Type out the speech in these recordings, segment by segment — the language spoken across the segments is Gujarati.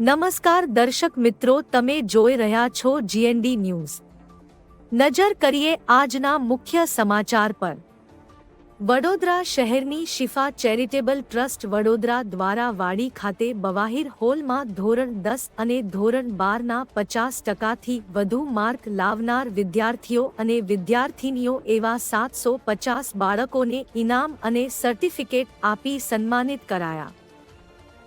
નમસ્કાર દર્શક મિત્રો, તમે જોઈ રહ્યા છો જીએનડી ન્યૂઝ નજર કરીએ આજના મુખ્ય સમાચાર પર. વડોદરા શહેરની શિફા ચેરિટેબલ ટ્રસ્ટ વડોદરા દ્વારા વાડી ખાતે બવાહિર હોલમાં ધોરણ દસ અને ધોરણ બારના પચાસ ટકાથી વધુ માર્ક લાવનાર વિદ્યાર્થીઓ અને વિદ્યાર્થિનીઓ એવા સાતસો પચાસ બાળકોને ઇનામ અને સર્ટિફિકેટ આપી સન્માનિત કરાયા.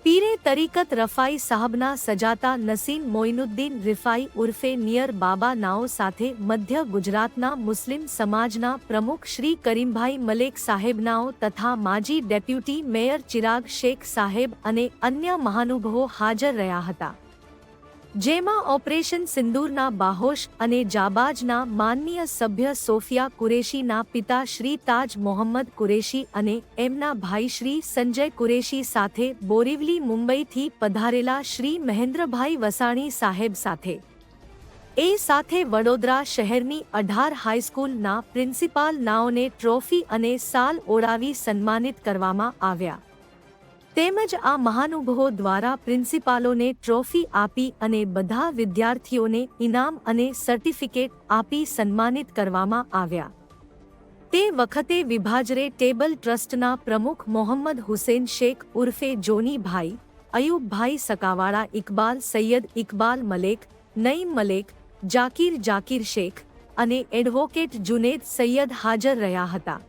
પીરે તરીકત રફાઈ સાહબના સજાતા નસીમ મોઇનુદ્દીન રિફાઈ ઉર્ફે નિયર બાબા નાઓ સાથે મધ્ય ગુજરાતના મુસ્લિમ સમાજના પ્રમુખ શ્રી કરીમભાઈ મલેક સાહેબનાઓ તથા માજી ડેપ્યુટી મેયર ચિરાગ શેખ સાહેબ અને અન્ય મહાનુભાવો હાજર રહ્યા હતા. જેમાં ઓપરેશન સિંદૂરના બાહોશ અને જાબાજના માનનીય સભ્ય સોફિયા કુરેશીના પિતા શ્રી તાજ મોહમ્મદ કુરેશી અને એમના ભાઈ શ્રી સંજય કુરેશી સાથે બોરીવલી મુંબઈથી પધારેલા શ્રી મહેન્દ્રભાઈ વસાણી સાહેબ સાથે. એ સાથે વડોદરા શહેરની અઢાર હાઈસ્કૂલના પ્રિન્સિપાલ નાઓને ટ્રોફી અને સાલ ઓળાવી સન્માનિત કરવામાં આવ્યા. તેમજ આ મહાનુભવો દ્વારા પ્રિન્સિપાલોને ટ્રોફી આપી અને બધા વિદ્યાર્થીઓને ઇનામ અને સર્ટિફિકેટ આપી સન્માનિત કરવામાં આવ્યા. તે વખતે વિભાજરે ટેબલ ટ્રસ્ટના પ્રમુખ મોહમ્મદ હુસેન શેખ ઉર્ફે જોનીભાઈ, અયુબભાઈ સકાવાળા ઇકબાલ, સૈયદ ઇકબાલ મલેક, નઈમ મલેક, જાકીર જાકીર શેખ અને એડવોકેટ જુનેદ સૈયદ હાજર રહ્યા હતા.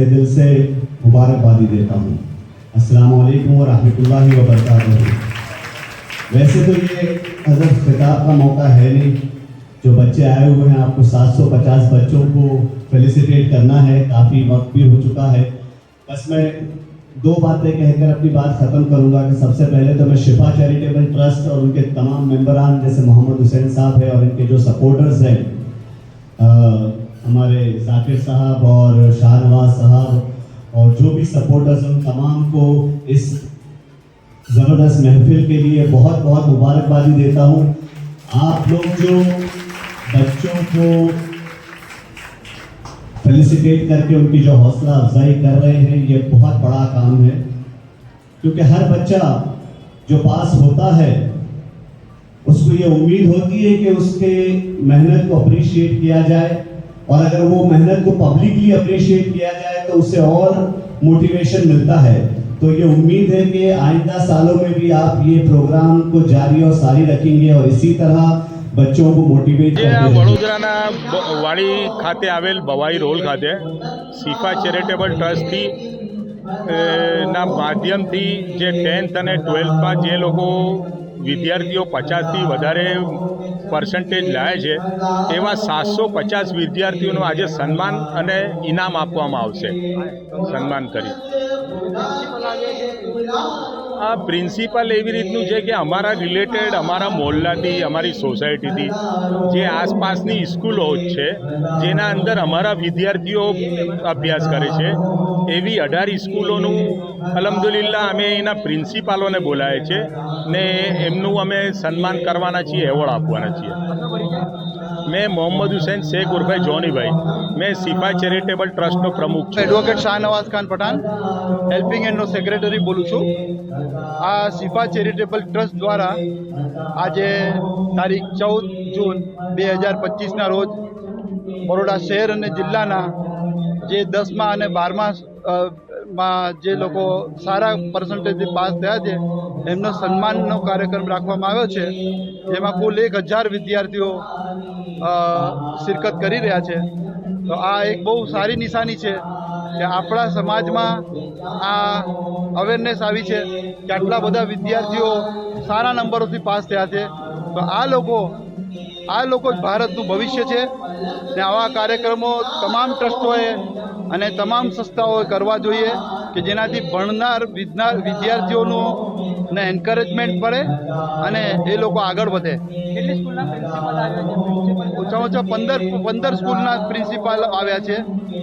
تہ دل سے مبارکبادی دیتا ہوں۔ السلام علیکم ورحمۃ اللہ وبرکاتہ۔ ویسے تو یہ حضرت خطاب کا موقع ہے نہیں۔ جو بچے آئے ہوئے ہیں، آپ کو سات سو پچاس بچوں کو فیلیسیٹیٹ کرنا ہے۔ کافی وقت بھی ہو چکا ہے۔ بس میں دو باتیں کہہ کر اپنی بات ختم کروں گا کہ سب سے پہلے تو میں شفا چیریٹیبل ٹرسٹ اور ان کے تمام ممبران، جیسے محمد حسین صاحب ہے اور ان کے جو سپورٹرز ہیں ہمارے ذاکر صاحب اور شاہنواز صاحب اور جو بھی سپورٹرز ان تمام کو اس زبردست محفل کے لیے بہت بہت مبارکبادی دیتا ہوں۔ آپ لوگ جو بچوں کو فیلیسیٹیٹ کر کے ان کی جو حوصلہ افزائی کر رہے ہیں، یہ بہت بڑا کام ہے۔ کیونکہ ہر بچہ جو پاس ہوتا ہے، اس کو یہ امید ہوتی ہے کہ اس کے محنت کو اپریشیٹ کیا جائے۔ اور اگر وہ محنت کو پبلکلی اپریشیٹ کیا جائے تو اسے اور موٹیویشن ملتا ہے۔ تو یہ امید ہے کہ آئندہ سالوں میں بھی آپ یہ پروگرام کو جاری اور ساری رکھیں گے اور اسی طرح بچوں کو موٹیویٹ વડોદરાના વાડી ખાતે આવેલ ભવાઈ રોલ ખાતે શિફા ચેરિટેબલ ટ્રસ્ટથી ના માધ્યમથી જે ટેન્થ અને ટ્વેલ્થમાં જે લોકો વિદ્યાર્થીઓ પચાસથી વધારે પર્સન્ટેજ લાવે છે એવા સાતસો પચાસ વિદ્યાર્થીઓનું આજે સન્માન અને ઇનામ આપવામાં આવશે. સન્માન કરી. આ પ્રિન્સિપલ એવી રીતનું છે કે અમારા રિલેટેડ અમારા મોહલ્લાથી, અમારી સોસાયટીથી જે આસપાસની સ્કૂલો છે, જેના અંદર અમારા વિદ્યાર્થીઓ અભ્યાસ કરે છે, એવી અઢાર સ્કૂલોનું અલમદુલિલ્લા અમે એના પ્રિન્સિપાલોને બોલાવે છે ને એમનું અમે સન્માન કરવાના છીએ, એવોર્ડ આપવાના છીએ. મેં મોહમ્મદ હુસૈન, શેખ ઉર્ફે જોનીભાઈ. મેં સિફા ચેરિટેબલ ટ્રસ્ટનો પ્રમુખ છું। એડવોકેટ શાહનવાઝ ખાન પઠાણ હેલ્પિંગ એન્ડનો સેક્રેટરી બોલું છું। આ સિફા ચેરિટેબલ ટ્રસ્ટ દ્વારા આજે તારીખ ચૌદ જૂન બે હજાર પચીસના રોજ બરોડા શહેર અને જિલ્લાના જે દસમા અને બારમા માં જે લોકો સારા પર્સન્ટેજથી પાસ થયા છે એમનો સન્માનનો કાર્યક્રમ રાખવામાં આવ્યો છે. જેમાં કુલ એક હજાર વિદ્યાર્થીઓ શિરકત કરી રહ્યા છે. તો આ એક બહુ સારી નિશાની છે કે આપણા સમાજમાં આ અવેરનેસ આવી છે કે આટલા બધા વિદ્યાર્થીઓ સારા નંબરોથી પાસ થયા છે. તો આ લોકો આ લોકો જ ભારતનું ભવિષ્ય છે ને આવા કાર્યક્રમો તમામ ટ્રસ્ટોએ અને તમામ સંસ્થાઓએ કરવા જોઈએ કે જેનાથી ભણનાર વિદ્યાર વિદ્યાર્થીઓનું ને એન્કરેજમેન્ટ મળે અને એ લોકો આગળ વધે. ઓછામાં ઓછા પંદર પંદર સ્કૂલના પ્રિન્સિપાલ આવ્યા છે.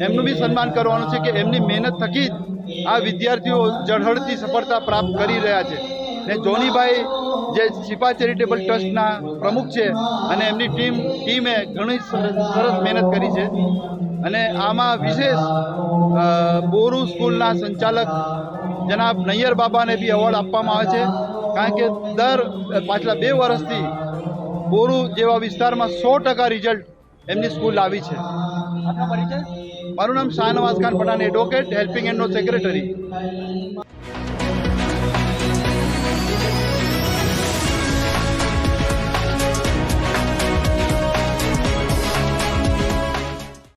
એમનું બી સન્માન કરવાનું છે કે એમની મહેનત થકી જ આ વિદ્યાર્થીઓ ઝળહળતી સફળતા પ્રાપ્ત કરી રહ્યા છે. ને જોનીભાઈ જે શિપા ચેરિટેબલ ટ્રસ્ટના પ્રમુખ છે અને એમની ટીમ ટીમે ઘણી સરસ મહેનત કરી છે. અને આમાં વિશેષ બોરુ સ્કૂલના સંચાલક જનાબ નૈયર બાબાને બી એવોર્ડ આપવામાં આવે છે. કારણ કે દર પાછલા બે વર્ષથી બોરુ જેવા વિસ્તારમાં સો ટકા રિઝલ્ટ એમની સ્કૂલ આવી છે. મારું નામ શાહનવાઝ ખાન પઠાણ એડવોકેટ હેલ્પિંગ હેન્ડનો સેક્રેટરી